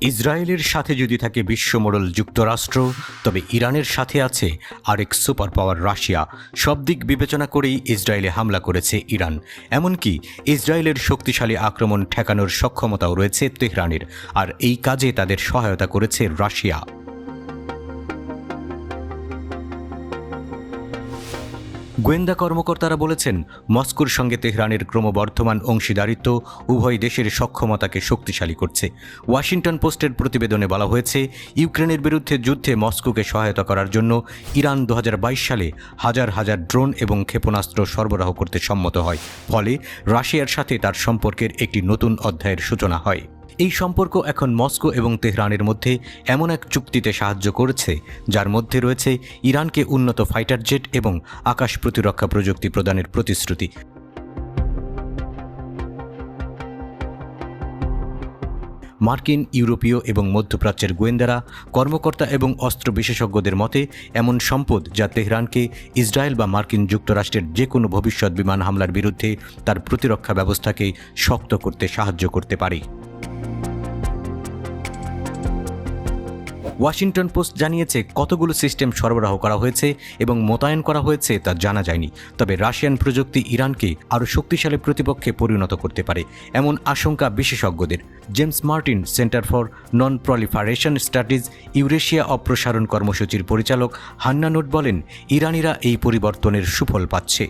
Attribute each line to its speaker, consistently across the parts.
Speaker 1: ইসরায়েলের সাথে যদি থাকে বিশ্বমোড়ল যুক্তরাষ্ট্র, তবে ইরানের সাথে আছে আরেক সুপার পাওয়ার রাশিয়া। সব দিক বিবেচনা করেই ইসরায়েলে হামলা করেছে ইরান। এমনকি ইসরায়েলের শক্তিশালী আক্রমণ ঠেকানোর সক্ষমতাও রয়েছে তেহরানের। আর এই কাজে তাদের সহায়তা করেছে রাশিয়া। গোয়েন্দা কর্মকর্তারা বলেছেন, মস্কোর সঙ্গে তেহরানের ক্রমবর্ধমান অংশীদারিত্ব উভয় দেশের সক্ষমতাকে শক্তিশালী করছে। ওয়াশিংটন পোস্টের প্রতিবেদনে বলা হয়েছে, ইউক্রেনের বিরুদ্ধে যুদ্ধে মস্কোকে সহায়তা করার জন্য ইরান দু হাজার বাইশ সালে হাজার হাজার ড্রোন এবং ক্ষেপণাস্ত্র সরবরাহ করতে সম্মত হয়। ফলে রাশিয়ার সাথে তার সম্পর্কের একটি নতুন অধ্যায়ের সূচনা হয়। এই সম্পর্ক এখন মস্কো এবং তেহরানের মধ্যে এমন এক চুক্তিতে সাহায্য করেছে, যার মধ্যে রয়েছে ইরানকে উন্নত ফাইটার জেট এবং আকাশ প্রতিরক্ষা প্রযুক্তি প্রদানের প্রতিশ্রুতি। মার্কিন, ইউরোপীয় এবং মধ্যপ্রাচ্যের গোয়েন্দারা, কর্মকর্তা এবং অস্ত্র বিশেষজ্ঞদের মতে, এমন সম্পদ যা তেহরানকে ইসরায়েল বা মার্কিন যুক্তরাষ্ট্রের যে কোনো ভবিষ্যৎ বিমান হামলার বিরুদ্ধে তার প্রতিরক্ষা ব্যবস্থাকে শক্ত করতে সাহায্য করতে পারে। ওয়াশিংটন পোস্ট জানিয়েছে কতগুলো সিস্টেম সরবরাহ করা হয়েছে এবং মোতায়েন করা হয়েছে তা জানা যায়নি। তবে রাশিয়ান প্রযুক্তি ইরানকে আরও শক্তিশালী প্রতিপক্ষে পরিণত করতে পারে এমন আশঙ্কা বিশেষজ্ঞদের। James Martin, center for non proliferation studies, Eurasia অপ্রসারণ কর্মসূচির পরিচালক হান্না নোট বলেন, ইরানিরা এই পরিবর্তনের সুফল পাচ্ছে।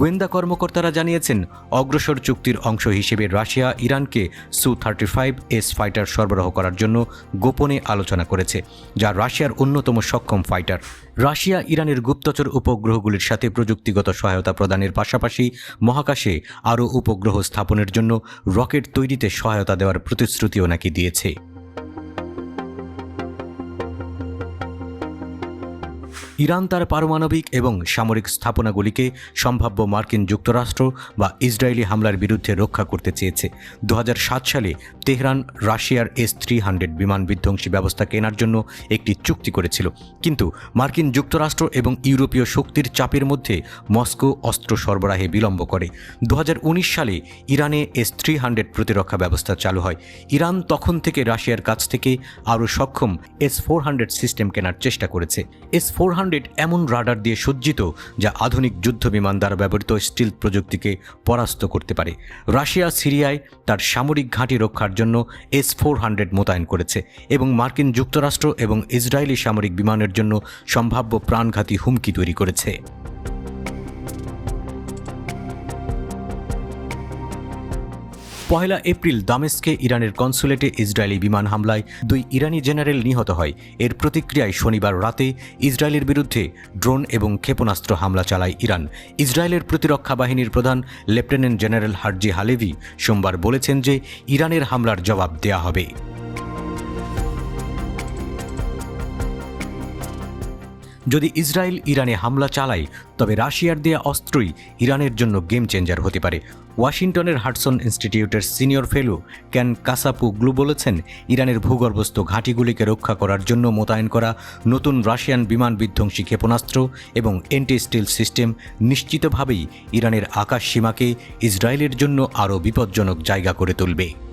Speaker 1: গোয়েন্দা কর্মকর্তারা জানিয়েছেন, অগ্রসর চুক্তির অংশ হিসেবে রাশিয়া ইরানকে সু থার্টি ফাইভ এস ফাইটার সরবরাহ করার জন্য গোপনে আলোচনা করেছে, যা রাশিয়ার অন্যতম সক্ষম ফাইটার। রাশিয়া ইরানের গুপ্তচর উপগ্রহগুলির সাথে প্রযুক্তিগত সহায়তা প্রদানের পাশাপাশি মহাকাশে আরও উপগ্রহ স্থাপনের জন্য রকেট তৈরিতে সহায়তা দেওয়ার প্রতিশ্রুতিও নাকি দিয়েছে। ইরান তার পারমাণবিক এবং সামরিক স্থাপনাগুলিকে সম্ভাব্য মার্কিন যুক্তরাষ্ট্র বা ইসরায়েলি হামলার বিরুদ্ধে রক্ষা করতে চেয়েছে। দু হাজার সাত সালে তেহরান রাশিয়ার এস থ্রি হান্ড্রেড বিমান বিধ্বংসী ব্যবস্থা কেনার জন্য একটি চুক্তি করেছিল। কিন্তু মার্কিন যুক্তরাষ্ট্র এবং ইউরোপীয় শক্তির চাপের মধ্যে মস্কো অস্ত্র সরবরাহে বিলম্ব করে। দু হাজার উনিশ সালে ইরানে এস থ্রি হান্ড্রেড প্রতিরক্ষা ব্যবস্থা চালু হয়। ইরান তখন থেকে রাশিয়ার কাছ থেকে আরও সক্ষম এস ফোর হান্ড্রেড সিস্টেম কেনার চেষ্টা করেছে। এস ফোর হান্ড্রেড এমন রাডার দিয়ে সজ্জিত যা আধুনিক যুদ্ধ বিমান দ্বারা ব্যবহৃত স্টিল প্রযুক্তিকে পরাস্ত করতে পারে। রাশিয়া, সিরিয়ায় তার সামরিক ঘাঁটি রক্ষার জন্য এস ফোর হান্ড্রেড মোতায়েন করেছে এবং মার্কিন যুক্তরাষ্ট্র এবং ইসরায়েলি সামরিক বিমানের জন্য সম্ভাব্য প্রাণঘাতী হুমকি তৈরি করেছে। পহেলা এপ্রিল দামেস্কে ইরানের কনসুলেটে ইসরায়েলি বিমান হামলায় দুই ইরানি জেনারেল নিহত হয়। এর প্রতিক্রিয়ায় শনিবার রাতে ইসরায়েলের বিরুদ্ধে ড্রোন এবং ক্ষেপণাস্ত্র হামলা চালায় ইরান। ইসরায়েলের প্রতিরক্ষা বাহিনীর প্রধান লেফটেন্যান্ট জেনারেল হার্জি হালেভি সোমবার বলেছেন যে ইরানের হামলার জবাব দেয়া হবে। যদি ইসরায়েল ইরানে হামলা চালায়, তবে রাশিয়ার দেয়া অস্ত্রই ইরানের জন্য গেম চেঞ্জার হতে পারে। ওয়াশিংটনের হাডসন ইনস্টিটিউটের senior fellow Can Kasapoglu বলেছেন, ইরানের ভূগর্ভস্থ ঘাঁটিগুলিকে রক্ষা করার জন্য মোতায়েন করা নতুন রাশিয়ান বিমান বিধ্বংসী ক্ষেপণাস্ত্র এবং এন্টি স্টিল সিস্টেম নিশ্চিতভাবেই ইরানের আকাশ সীমাকে ইসরায়েলের জন্য আরও বিপজ্জনক জায়গা করে তুলবে।